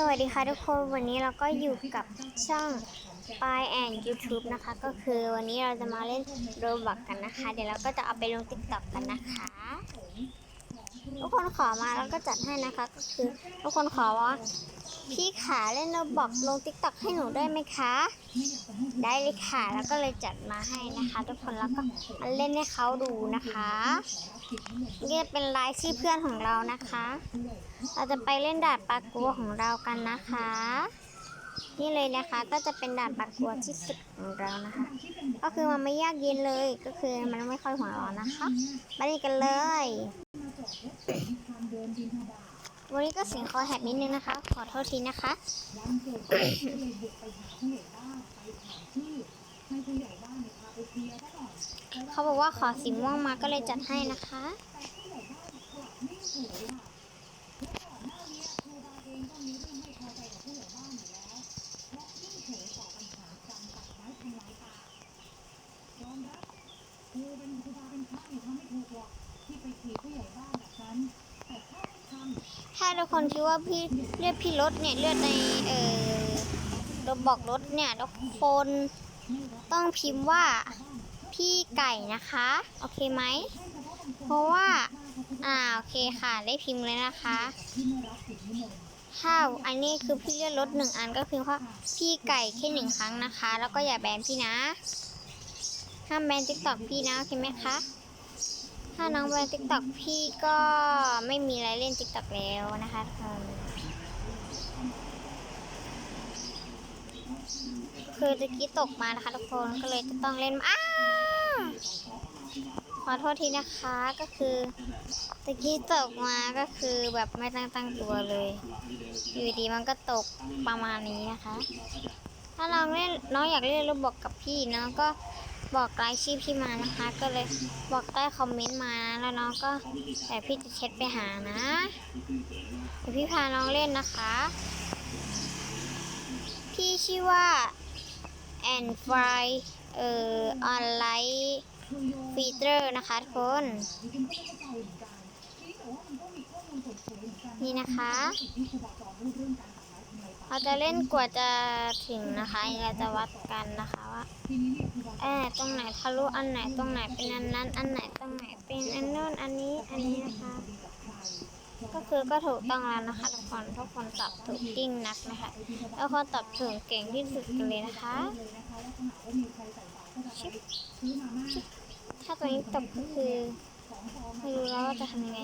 สวัสดีค่ะทุกคนวันนี้เราก็อยู่กับช่องปายแอนยูทูบนะคะ ก็คือวันนี้เราจะมาเล่นโรบักกันนะคะ เดี๋ยวเราก็จะเอาไปลงติ๊กต็อกกันนะคะ ทุกคนขอมาแล้วก็จัดให้นะคะ ก็คือทุกคนขอว่า พี่ขาเล่นโรบอกลงติ๊กต็อกให้หนูได้ไหมคะ ได้เลยค่ะ แล้วก็เลยจัดมาให้นะคะ ทุกคนแล้วก็มาเล่นให้เขาดูนะคะนี่เป็นรายชื่อเพื่อนของเรานะคะ เราจะไปเล่นดานปลากัวของเรากันนะคะ นี่เลยนะคะก็จะเป็นดานปลากัวที่สุดของเรานะคะ ก็คือมันไม่ยากเย็นเลยก็คือมันไม่ค่อยหัวร้อนนะคะมาเล่นกันเลย วันนี้ก็เสียงคอแหบนิดนึงนะคะ ขอโทษทีนะคะเขาบอกว่าขอสีม่วงมาก็เลยจัดให้นะคะาทุกคนคิดว่าพี่เลือดพี่รถเนี่ยเลือดในเออระบอกรถเนี่ยทุกคนต้องพิมพ์ว่าพี่ไก่นะคะ โอเคไหม เพราะว่า อ่าโอเคค่ะ ได้พิมพ์เลยนะคะถ้าอันนี้คือพี่เลือดรถหนึ่งอันก็พิมพ์ว่าพี่ไก่แค่หนึ่งครั้งนะคะ แล้วก็อย่าแบนพี่นะห้ามแบนติ๊กต็อกพี่นะโอเคไหมคะ ถ้าน้องแบนติ๊กต็อกพี่ก็ไม่มีอะไรเล่นติ๊กต็อกแล้วนะคะทุกคนคือตะกี้ตกมานะคะทุกคนก็เลยจะต้องเล่นอ้าขอโทษทีนะคะก็คือตะกี้ตกมาก็คือแบบไม่ตั้งตั้งตัวเลย อยู่ดีมันก็ตกประมาณนี้นะคะ ถ้าน้องเล่นน้องอยากเล่นรูปบอกกับพี่น้องก็ บอกรายชื่อพี่มานะคะ ก็เลยบอกใต้คอมเมนต์มาแล้วน้องก็แต่พี่จะเช็ดไปหานะเดี๋ยวพี่พาน้องเล่นนะคะ พี่ชื่อว่าแอนฟรายเอ่อออนไลน์ฟีเตอร์นะคะทุกคน นี่นะคะ เราจะเล่นกว่าจะถึงนะคะ เราจะวัดกันนะคะว่า เออตรงไหนทะลุอันไหนตรงไหนเป็นอันนั้น อันไหนตรงไหนเป็นอันโน้นอันนี้อันนี้นะคะ ก็คือก็ถูกต้องแล้วนะคะทุกคนทุกคนตอบถูกจริงนักนะคะแล้วคนตอบถูกเก่งที่สุดกันเลยนะคะชิบชิบถ้าตัวนี้ตกก็คือไม่รู้แล้วว่าจะทำยังไง